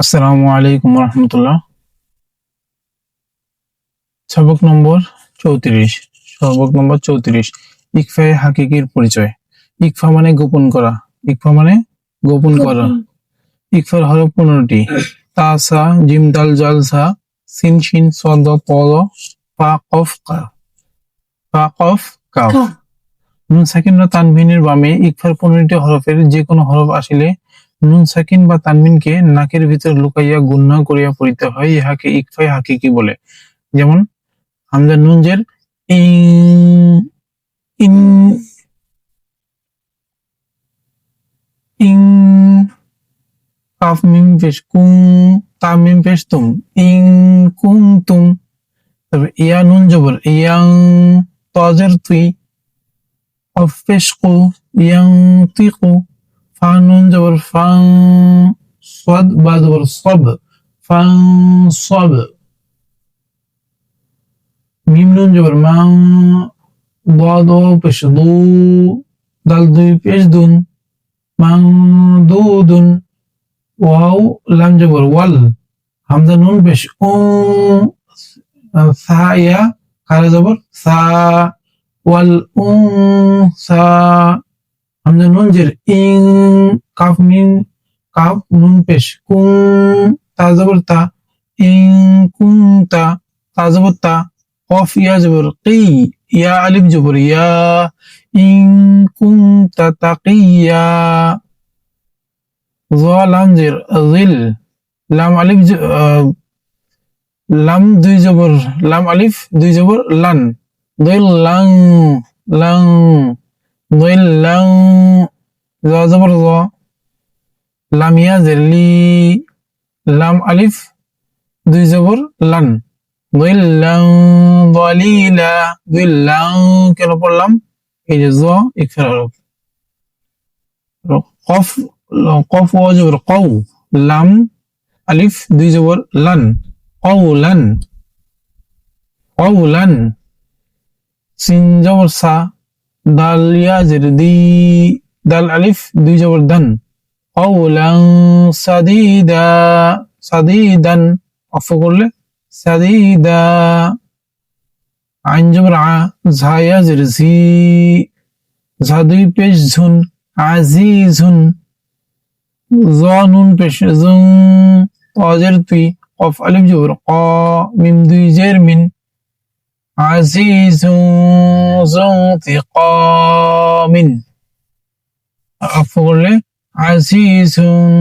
আসসালামু আলাইকুম রহমতুল্লাহ। সবক নম্বর চৌত্রিশ সবক নম্বর চৌত্রিশ ইকফায় হাকিকির পরিচয়। ইকফা মানে গোপন করা ইকফা মানে গোপন করা। ইকফার হরফ পনেরোটি। তা সা জিম দাল জাল সা সিন শিন সদ পদ পা কফ কা। পা কফ কাফ নুন সাকিন তানভিনের বামে ইকফার পনেরোটি হরফের যে কোনো হরফ আসিলে নুন সাকিন বা তানমিনকে নাকের ভিতর লুকাইয়া গুন্না করিয়া পড়িতে হয়, ইহাকে ইকফাই হাকিকি বলে। যেমন, হামজা নুনজের ইং ইন ইং, কাফ মিম পেশ, কুং, তা মিম পেশ তুম, ইং, কুং তুম। তবে ইয়া নুন জবর, ইয়াং তজের তুই, অফ পেশ কু, ইয়াং তিকু ফা নুন জবর ফাং صد বা জবর সব ফাং সব মিম নুন জবর মাং ضاد واو পেশ দু দাল দুই পেশ দুন মাং দুদুন ওয়াও লাম জবর ওয়াল হামজা নুন পেশ উ সা ইয়া কারা জবর সা ওয়াল উ সা হামজা নুন জের। ইং, কাফ মিম কাফ, নুন পেশ। কুং, তা তা ইং, কুং, তা তা তা কফ, ইয়া জবর, কি, ইয়া আলিফ জবর, ইয়া। ইং, কুং, তা তাকিয়া জ লাম জের, জিল। লাম আলিফ লাম দুই জবর, লাম আলিফ দুই জবর, লান। দুই লাং লাং। দুই লাং জ জবর জ লাম ইয়া জের লি লাম আলিফ দুই জবর লান দুই লাং দলিলা দুই লাং কেন পড়লাম এই যে জ ইকফার হরফ কফ কফ ও জবর কউ লাম আলিফ দুই জবর লান কউলান কউলান সিন জবর সা দাল ইয়া জের দি দাল আলিফ দুই জবর দান قولا سديدا سديدا অফ করলে সাদিদা আইন জবর আ ঝায়া জের ঝি ঝাদুই পেশ ঝুন আজিঝুন জ নুন পেশ জুং তজের তুই কফ আলিফ জবর ক মিম দুই জের মিন আজিজুন জুন্তিকামিন আফ করলে আজিজুন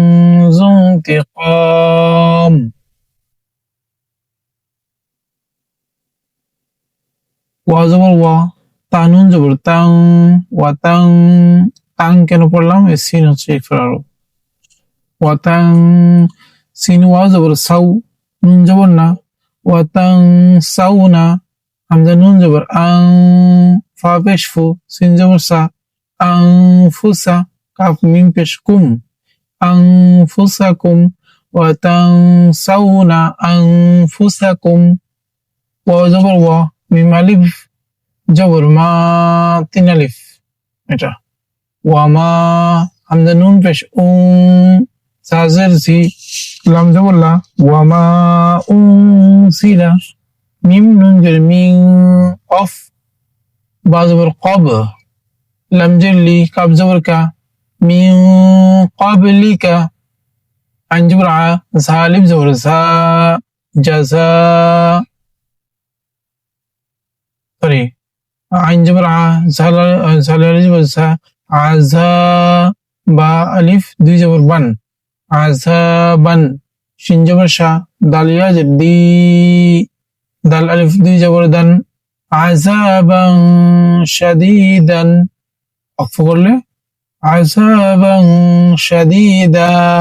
জুন্তিকাম ওয়া জবর ওয়া তানুন জবর তাং ওয়া তাং কেন পড়লাম? এই সিন হচ্ছে ইফরার ওয়া তাং সিন, ওয়া, জবর, সাউ, নুন, জবর না। ওয়া তাং সাউ না, হামজা, নুন, জবর আং ফা পেশ ফু সিন জবর সা আং ফুসা কাফ মিম পেশ কুম আনফুসাকুম ওয়া তানসাউনা আনফুসাকুম ওয়া জবর ওয়া মিম আলিফ জবর মা তিন আলিফ এটা ওয়া মা হামজা নুন পেশ উম সাজের জি লাম জবর লা ওয়া মা উম সিলা মিম নুন জের মিং অফ বাজবর কব লামজলি কাবজবর কা মিউ কবলি কা আঞ্জবর আ জালিব জবর জা, জাজা। সরি আঞ্জবর আ, জালালি জবর জা, আজা, বা আলিফ, দুই জবর বান আজাবান শিন জবর শা দালিয়া দি দাল আলিফ, দুই জবর দান عذابا شديدا. عفوا عذابا شديدا.